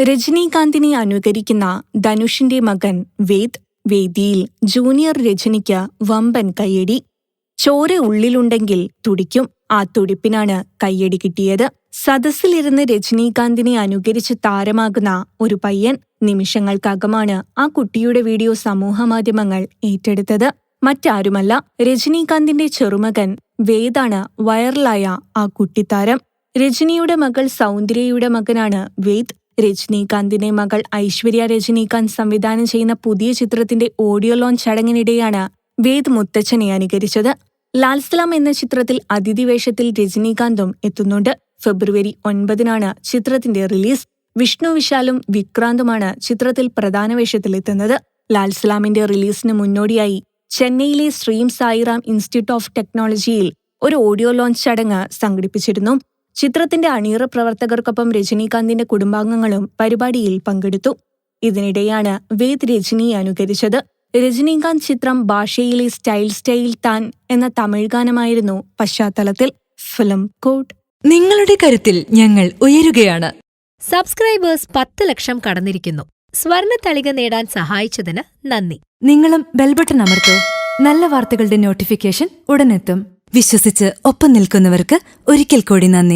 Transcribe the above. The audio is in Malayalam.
രജനീകാന്തിനെ അനുകരിക്കുന്ന ധനുഷിന്റെ മകൻ വേദ് വേദിയിൽ ജൂനിയർ രജനിക്ക് വമ്പൻ കയ്യടി. ചോര ഉള്ളിലുണ്ടെങ്കിൽ തുടിക്കും. ആ തുടിപ്പിനാണ് കയ്യടി കിട്ടിയത്. സദസ്സിലിരുന്ന് രജനീകാന്തിനെ അനുകരിച്ച് താരമാകുന്ന ഒരു പയ്യൻ നിമിഷങ്ങൾക്കകമാണ് ആ കുട്ടിയുടെ വീഡിയോ സമൂഹമാധ്യമങ്ങൾ ഏറ്റെടുത്തത്. മറ്റാരുമല്ല രജനീകാന്തിന്റെ ചെറുമകൻ വേദാണ് വൈറലായ ആ കുട്ടിത്താരം. രജനിയുടെ മകൾ സൗന്ദര്യയുടെ മകനാണ് വേദ് രജനീകാന്തിന്റെ മകൾ ഐശ്വര്യ രജനീകാന്ത് സംവിധാനം ചെയ്യുന്ന പുതിയ ചിത്രത്തിന്റെ ഓഡിയോ ലോഞ്ച് ചടങ്ങിനിടെയാണ് വേദ് മുത്തച്ഛനെ അനുകരിച്ചത്. ലാൽസ്ലാം എന്ന ചിത്രത്തിൽ അതിഥി വേഷത്തിൽ രജനീകാന്തും എത്തുന്നുണ്ട്. ഫെബ്രുവരി ഒൻപതിനാണ് ചിത്രത്തിന്റെ റിലീസ്. വിഷ്ണു വിശാലും വിക്രാന്തുമാണ് ചിത്രത്തിൽ പ്രധാന വേഷത്തിലെത്തുന്നത്. ലാൽസ്ലാമിന്റെ റിലീസിന് മുന്നോടിയായി ചെന്നൈയിലെ ശ്രീം സായിറാം ഇൻസ്റ്റിറ്റ്യൂട്ട് ഓഫ് ടെക്നോളജിയിൽ ഒരു ഓഡിയോ ലോഞ്ച് ചടങ്ങ് സംഘടിപ്പിച്ചിരുന്നു. ചിത്രത്തിന്റെ അണിയറ പ്രവർത്തകർക്കൊപ്പം രജനീകാന്തിന്റെ കുടുംബാംഗങ്ങളും പരിപാടിയിൽ പങ്കെടുത്തു. ഇതിനിടെയാണ് വേദ് രജനിയെ അനുകരിച്ചത്. രജനീകാന്ത് ചിത്രം ഭാഷയിലെ സ്റ്റൈൽ സ്റ്റൈൽ താൻ എന്ന തമിഴ് ഗാനമായിരുന്നു പശ്ചാത്തലത്തിൽ. ഫിലിം കോട്ട്. നിങ്ങളുടെ കരുത്തിൽ ഞങ്ങൾ ഉയരുകയാണ്. സബ്സ്ക്രൈബേഴ്സ് പത്ത് ലക്ഷം കടന്നിരിക്കുന്നു. സ്വർണ തളിക നേടാൻ സഹായിച്ചതിന് നന്ദി. നിങ്ങളും ബെൽബട്ടൺ അമർത്തോ. നല്ല വാർത്തകളുടെ നോട്ടിഫിക്കേഷൻ ഉടനെത്തും. വിശ്വസിച്ച് ഒപ്പം നിൽക്കുന്നവർക്ക് ഒരിക്കൽ കൂടി നന്ദി.